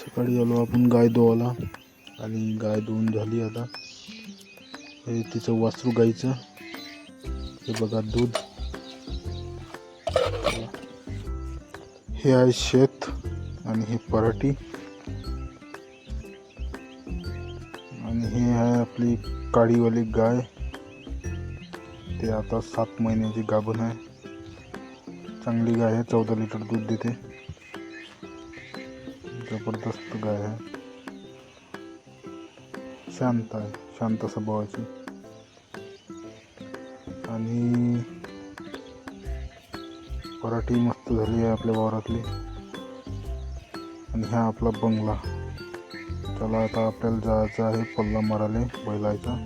सकाळी आलो आपण गाय धुवायला आणि गाय धुवून झाली आता. हे तिचं वासरू गाईचं. हे बघा दूध. हे आहे शेत आणि हे पराठी. आणि हे आहे आपली काळीवाली गाय. ते आता सात महिन्याची गाभण आहे. चांगली गाय आहे चौदा लिटर दूध देते. जबरदस्त गाय आहे शांत आहे शांत स्वभावाची आणि पराठी मस्त झाली आहे आपल्या वावरातली आणि हा आपला बंगला त्याला आता आपल्याला जायचं आहे पल्ला मारायला बैलायचा